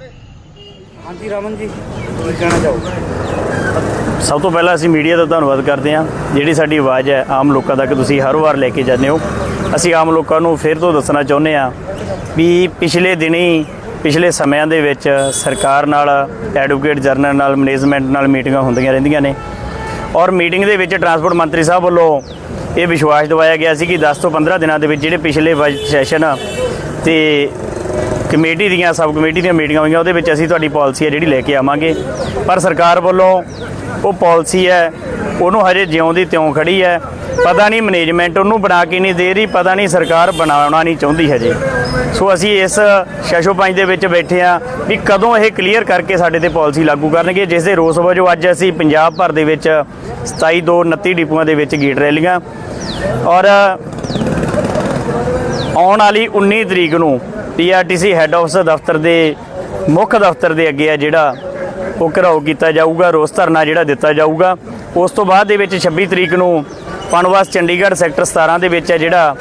ਹਾਂਜੀ, ਰਮਨ ਜੀ ਕੀ ਕਹਿਣਾ ਚਾਹੋਗੇ? ਸਭ ਤੋਂ ਪਹਿਲਾਂ ਅਸੀਂ ਮੀਡੀਆ ਦਾ ਧੰਨਵਾਦ ਕਰਦੇ ਹਾਂ, ਜਿਹੜੀ ਸਾਡੀ ਆਵਾਜ਼ ਹੈ ਆਮ ਲੋਕਾਂ ਤੱਕ ਤੁਸੀਂ ਹਰ ਵਾਰ ਲੈ ਕੇ ਜਾਂਦੇ ਹੋ। ਅਸੀਂ ਆਮ ਲੋਕਾਂ ਨੂੰ ਫਿਰ ਤੋਂ ਦੱਸਣਾ ਚਾਹੁੰਦੇ ਹਾਂ ਵੀ ਪਿਛਲੇ ਦਿਨੀ, ਪਿਛਲੇ ਸਮਿਆਂ ਦੇ ਵਿੱਚ ਸਰਕਾਰ ਨਾਲ ਐਡਵੋਕੇਟ ਜਨਰਲ ਨਾਲ ਮੈਨੇਜਮੈਂਟ ਨਾਲ ਮੀਟਿੰਗਾਂ ਹੁੰਦੀਆਂ ਰਹਿੰਦੀਆਂ ਨੇ। ਔਰ ਮੀਟਿੰਗ ਦੇ ਵਿੱਚ ਟਰਾਂਸਪੋਰਟ ਮੰਤਰੀ ਸਾਹਿਬ ਵੱਲੋਂ ਇਹ ਵਿਸ਼ਵਾਸ ਦਿਵਾਇਆ ਗਿਆ ਸੀ ਕਿ 10 ਤੋਂ 15 ਦਿਨਾਂ ਦੇ ਵਿੱਚ ਜਿਹੜੇ ਪਿਛਲੇ ਬਜਟ ਸੈਸ਼ਨ ਤੇ ਕਮੇਟੀ ਦੀਆਂ, ਸਬ ਕਮੇਟੀ ਦੀਆਂ ਮੀਟਿੰਗਾਂ ਹੋਈਆਂ, ਉਹਦੇ ਵਿੱਚ ਅਸੀਂ ਤੁਹਾਡੀ ਪਾਲਿਸੀ ਹੈ ਜਿਹੜੀ ਲੈ ਕੇ ਆਵਾਂਗੇ। ਪਰ ਸਰਕਾਰ ਵੱਲੋਂ ਉਹ ਪਾਲਿਸੀ ਹੈ, ਉਹਨੂੰ ਹਜੇ ਜਿਉਂ ਦੀ ਤਿਉਂ ਖੜੀ ਹੈ। ਪਤਾ ਨਹੀਂ ਮੈਨੇਜਮੈਂਟ ਉਹਨੂੰ ਬਣਾ ਕੇ ਨਹੀਂ ਦੇ ਰਹੀ, ਪਤਾ ਨਹੀਂ ਸਰਕਾਰ ਬਣਾਉਣਾ ਨਹੀਂ ਚਾਹੁੰਦੀ ਹਜੇ। ਸੋ ਅਸੀਂ ਇਸ ਸ਼ਸ਼ੋ ਪੰਜ ਦੇ ਵਿੱਚ ਬੈਠੇ ਆ ਵੀ ਕਦੋਂ ਇਹ ਕਲੀਅਰ ਕਰਕੇ ਸਾਡੇ ਤੇ ਪਾਲਿਸੀ ਲਾਗੂ ਕਰਨਗੇ, ਜਿਸ ਦੇ ਰੋਸ ਵਜੋਂ ਅੱਜ ਅਸੀਂ ਪੰਜਾਬ ਭਰ ਦੇ ਵਿੱਚ 27 ਤੋਂ 29 ਡਿਪੂਆਂ ਦੇ ਵਿੱਚ ਗੇਟ ਰੈਲੀਆਂ ਔਰ ਆਉਣ ਵਾਲੀ 19 ਤਰੀਕ ਨੂੰ ਪੀਆਰਟੀਸੀ ਹੈੱਡ ਆਫਿਸ ਦਫ਼ਤਰ ਦੇ ਮੁੱਖ ਦਫ਼ਤਰ ਦੇ ਅੱਗੇ ਆ ਜਿਹੜਾ ਉਹ ਘਰਾਓ ਕੀਤਾ ਜਾਊਗਾ ਰੋਸ ਧਰਨਾ ਜਿਹੜਾ ਦਿੱਤਾ ਜਾਊਗਾ। ਉਸ ਤੋਂ ਬਾਅਦ ਦੇ ਵਿੱਚ 26 ਤਰੀਕ ਨੂੰ ਪਨਵਾਸ ਚੰਡੀਗੜ੍ਹ ਸੈਕਟਰ 17 ਦੇ ਵਿੱਚ ਹੈ ਜਿਹੜਾ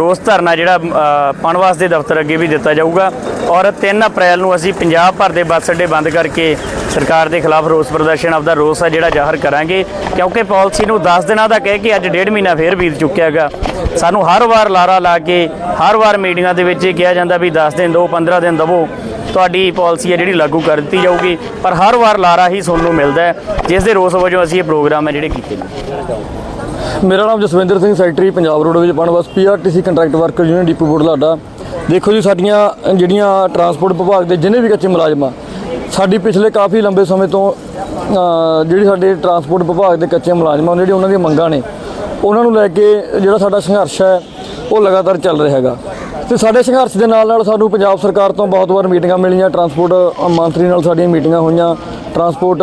ਰੋਸ ਧਰਨਾ ਜਿਹੜਾ ਅ, ਪਨਵਾਸ ਦੇ ਦਫ਼ਤਰ ਅੱਗੇ ਵੀ ਦਿੱਤਾ ਜਾਊਗਾ। ਔਰ 3 ਅਪ੍ਰੈਲ ਨੂੰ ਅਸੀਂ ਪੰਜਾਬ ਭਰ ਦੇ ਬੱਸ ਅੱਡੇ ਬੰਦ ਕਰਕੇ ਸਰਕਾਰ ਦੇ ਖਿਲਾਫ ਰੋਸ ਪ੍ਰਦਰਸ਼ਨ ਆਪਦਾ ਰੋਸ ਆ ਜਿਹੜਾ ਜ਼ਾਹਰ ਕਰਾਂਗੇ। ਕਿਉਂਕਿ ਪਾਲਿਸੀ ਨੂੰ 10 ਦਿਨਾਂ ਦਾ ਕਹਿ ਕੇ ਅੱਜ ਡੇਢ ਮਹੀਨਾ ਫੇਰ ਬੀਤ ਚੁੱਕਿਆ ਹੈਗਾ। ਸਾਨੂੰ ਹਰ ਵਾਰ ਲਾਰਾ ਲਾ ਕੇ ਹਰ ਵਾਰ ਮੀਟਿੰਗਾਂ ਦੇ ਵਿੱਚ ਇਹ ਕਿਹਾ ਜਾਂਦਾ ਵੀ 10 ਦਿਨ ਦਿਓ 15 ਦਿਨ ਦਵੋ। ਤੁਹਾਡੀ ਪਾਲਿਸੀ ਹੈ ਜਿਹੜੀ ਲਾਗੂ ਕਰ ਦਿੱਤੀ ਜਾਊਗੀ ਪਰ ਹਰ ਵਾਰ ਲਾਰਾ ਹੀ ਸੁਣਨ ਨੂੰ ਮਿਲਦਾ ਹੈ ਜਿਸ ਦੇ ਰੋਸ ਵਜੋਂ ਅਸੀਂ ਇਹ ਪ੍ਰੋਗਰਾਮ ਹੈ ਜਿਹੜੇ ਕੀਤੇ ਨੇ। ਮੇਰਾ ਨਾਮ ਜਸਵਿੰਦਰ ਸਿੰਘ ਸੈਕਟਰੀ ਪੰਜਾਬ ਰੋਡ ਵਿੱਚ PUNBUS PRTC contract worker union depot Budhlada ਦੇਖੋ ਜੀ ਸਾਡੀਆਂ ਜਿਹੜੀਆਂ ਟਰਾਂਸਪੋਰਟ ਵਿਭਾਗ ਦੇ ਜਿੰਨੇ ਵੀ ਕੱਚੇ ਮੁਲਾਜ਼ਮ ਆ ਸਾਡੀ ਪਿਛਲੇ ਕਾਫੀ ਲੰਬੇ ਸਮੇਂ ਤੋਂ ਅ, ਜਿਹੜੀ ਸਾਡੇ ਟਰਾਂਸਪੋਰਟ ਵਿਭਾਗ ਦੇ ਕੱਚੇ ਮੁਲਾਜ਼ਮਾਂ ਆ ਜਿਹੜੀ ਉਹਨਾਂ ਦੀਆਂ ਮੰਗਾਂ ਨੇ। ਉਹਨਾਂ ਨੂੰ ਲੈ ਕੇ ਜਿਹੜਾ ਸਾਡਾ ਸੰਘਰਸ਼ ਹੈ ਉਹ ਲਗਾਤਾਰ ਚੱਲ ਰਿਹਾ ਹੈਗਾ। ਤੇ ਸਾਡੇ ਸੰਘਰਸ਼ ਦੇ ਨਾਲ ਨਾਲ ਸਾਨੂੰ ਪੰਜਾਬ ਸਰਕਾਰ ਤੋਂ ਬਹੁਤ ਵਾਰ ਮੀਟਿੰਗਾਂ ਮਿਲੀਆਂ ਟਰਾਂਸਪੋਰਟ ਮੰਤਰੀ ਨਾਲ ਸਾਡੀਆਂ ਮੀਟਿੰਗਾਂ ਹੋਈਆਂ ਟਰਾਂਸਪੋਰਟ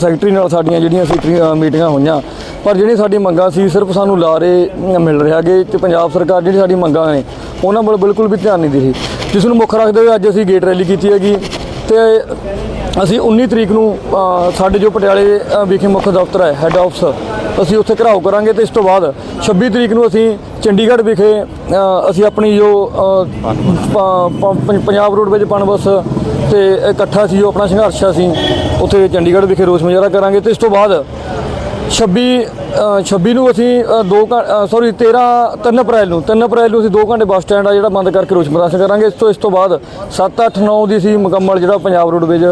ਸੈਕਟਰੀ ਨਾਲ ਸਾਡੀਆਂ ਜਿਹੜੀਆਂ ਸੀ ਮੀਟਿੰਗਾਂ ਹੋਈਆਂ। ਪਰ ਜਿਹੜੀ ਸਾਡੀ ਮੰਗਾਂ ਸੀ ਸਿਰਫ ਸਾਨੂੰ ਲਾਰੇ ਅ, ਮਿਲ ਰਿਹਾ ਗੇ ਤੇ ਪੰਜਾਬ ਸਰਕਾਰ ਜਿਹੜੀ ਸਾਡੀ ਮੰਗਾਂ ਨੇ ਉਹਨਾਂ ਵੱਲ ਬਿਲਕੁਲ ਵੀ ਧਿਆਨ ਨਹੀਂ ਦੇ ਰਹੀ। ਜਿਸ ਨੂੰ ਮੁੱਖ ਰੱਖਦੇ ਹੋਏ ਅੱਜ ਅਸੀਂ ਗੇਟ ਰੈਲੀ ਕੀਤੀ ਹੈਗੀ ਤੇ ਅਸੀਂ 19 ਤਰੀਕ ਨੂੰ ਸਾਡੇ ਜੋ ਪਟਿਆਲੇ ਵਿਖੇ ਮੁੱਖ ਦਫ਼ਤਰ ਹੈ ਹੈੱਡ ਆਫਿਸ ਅਸੀਂ ਉੱਥੇ ਘਰਾਓ ਕਰਾਂਗੇ ਤੇ ਇਸ ਤੋਂ ਬਾਅਦ 26 ਤਰੀਕ ਨੂੰ ਅਸੀਂ ਚੰਡੀਗੜ੍ਹ ਵਿਖੇ ਅਸੀਂ ਆਪਣੀ ਜੋ ਪੰਜਾਬ ਰੋਡ ਵਿੱਚ ਪਨਬਸ ਤੇ ਇਕੱਠਾ ਸੀ ਜੋ ਆਪਣਾ ਸੰਘਰਸ਼ ਅਸੀਂ ਉੱਥੇ ਚੰਡੀਗੜ੍ਹ ਵਿਖੇ ਰੋਸ ਮੁਜ਼ਾਹਰਾ ਕਰਾਂਗੇ ਤੇ ਇਸ ਤੋਂ ਬਾਅਦ 26 ਅ, 26 ਨੂੰ ਅਸੀਂ 2 ਸੌਰੀ 13 3 ਅਪ੍ਰੈਲ ਨੂੰ 3 ਅਪ੍ਰੈਲ ਨੂੰ ਅਸੀਂ 2 ਘੰਟੇ ਬੱਸ ਸਟੈਂਡ ਆ ਜਿਹੜਾ ਬੰਦ ਕਰਕੇ ਰੋਸ ਪ੍ਰਦਰਸ਼ਨ ਕਰਾਂਗੇ। ਇਸ ਤੋਂ ਇਸ ਤੋਂ ਬਾਅਦ 7 8 9 ਦੀ ਅਸੀਂ ਮੁਕੰਮਲ ਜਿਹੜਾ ਪੰਜਾਬ ਰੋਡਵੇਜ਼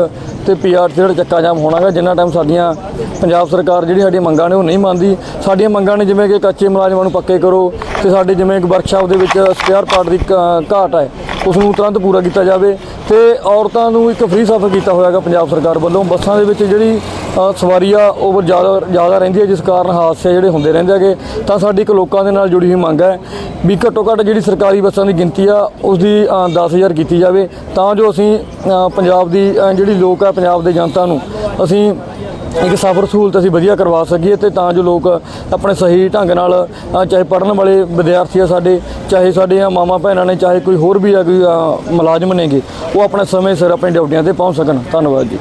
ਤੇ ਪੀਆਰ ਜਿਹੜਾ ਚੱਕਾ ਜਾਮ ਹੋਣਾਗਾ, ਜਿੰਨਾ ਟਾਈਮ ਸਾਡੀਆਂ ਪੰਜਾਬ ਸਰਕਾਰ ਜਿਹੜੀ ਸਾਡੀਆਂ ਮੰਗਾਂ ਨੇ ਉਹ ਨਹੀਂ ਮੰਨਦੀ। ਸਾਡੀਆਂ ਮੰਗਾਂ ਨੇ ਜਿਵੇਂ ਕਿ ਕੱਚੇ ਮੁਲਾਜ਼ਮਾਂ ਨੂੰ ਪੱਕੇ ਕਰੋ ਤੇ ਸਾਡੇ ਜਿਵੇਂ ਕਿ ਵਰਕਸ਼ਾਪ ਦੇ ਵਿੱਚ ਸਪੇਅਰ ਪਾਰਟ ਦੀ ਕ- ਘਾਟ ਹੈ ਉਸ ਨੂੰ ਤੁਰੰਤ ਪੂਰਾ ਕੀਤਾ ਜਾਵੇ ਤੇ ਔਰਤਾਂ ਨੂੰ ਇੱਕ ਫ੍ਰੀ ਸਫ਼ਰ ਕੀਤਾ ਹੋਇਆਗਾ ਪੰਜਾਬ ਸਰਕਾਰ ਵੱਲੋਂ। ਬੱਸਾਂ ਦੇ ਵਿੱਚ ਜਿਹੜੀ ਅ, ਸਵਾਰੀ ਆ ਉਹ ਜ਼ਿਆਦਾ ਜ਼ਿਆਦਾ ਰਹਿੰਦੀ ਹੈ ਜਿਸ ਕਾਰਨ ਹਾਦਸੇ ਜਿਹੜੇ ਹੁੰਦੇ ਰਹਿੰਦੇ ਹੈਗੇ ਤਾਂ ਸਾਡੀ ਇੱਕ ਲੋਕਾਂ ਦੇ ਨਾਲ ਜੁੜੀ ਹੋਈ ਮੰਗ ਹੈ ਵੀ ਘੱਟੋ ਘੱਟ ਜਿਹੜੀ ਸਰਕਾਰੀ ਬੱਸਾਂ ਦੀ ਗਿਣਤੀ ਆ ਉਸ ਦੀ ਅ, 10000 ਕੀਤੀ ਜਾਵੇ। ਤਾਂ ਜੋ ਅਸੀਂ ਪੰਜਾਬ ਦੀ ਜਿਹੜੀ ਲੋਕ ਆ ਪੰਜਾਬ ਦੇ ਜਨਤਾ ਨੂੰ ਅਸੀਂ ਇੱਕ ਸਫ਼ਰ ਸਹੂਲਤ ਅਸੀਂ ਵਧੀਆ ਕਰਵਾ ਸਕੀਏ ਤੇ ਤਾਂ ਜੋ ਲੋਕ ਆਪਣੇ ਸਹੀ ਢੰਗ ਨਾਲ ਚਾਹੇ ਪੜਨ ਵਾਲੇ ਵਿਦਿਆਰਥੀ ਆ ਸਾਡੇ ਚਾਹੇ ਸਾਡੀਆਂ ਮਾਮਾ ਭੈਣਾਂ ਨੇ ਚਾਹੇ ਕੋਈ ਹੋਰ ਵੀ ਆ ਕੋਈ ਮੁਲਾਜ਼ਮ ਨੇਗੇ ਉਹ ਆਪਣੇ ਸਮੇਂ ਸਿਰ ਆਪਣੀ ਡਿਊਟੀਆਂ ਤੇ ਪਹੁੰਚ ਸਕਣ। ਧੰਨਵਾਦ ਜੀ।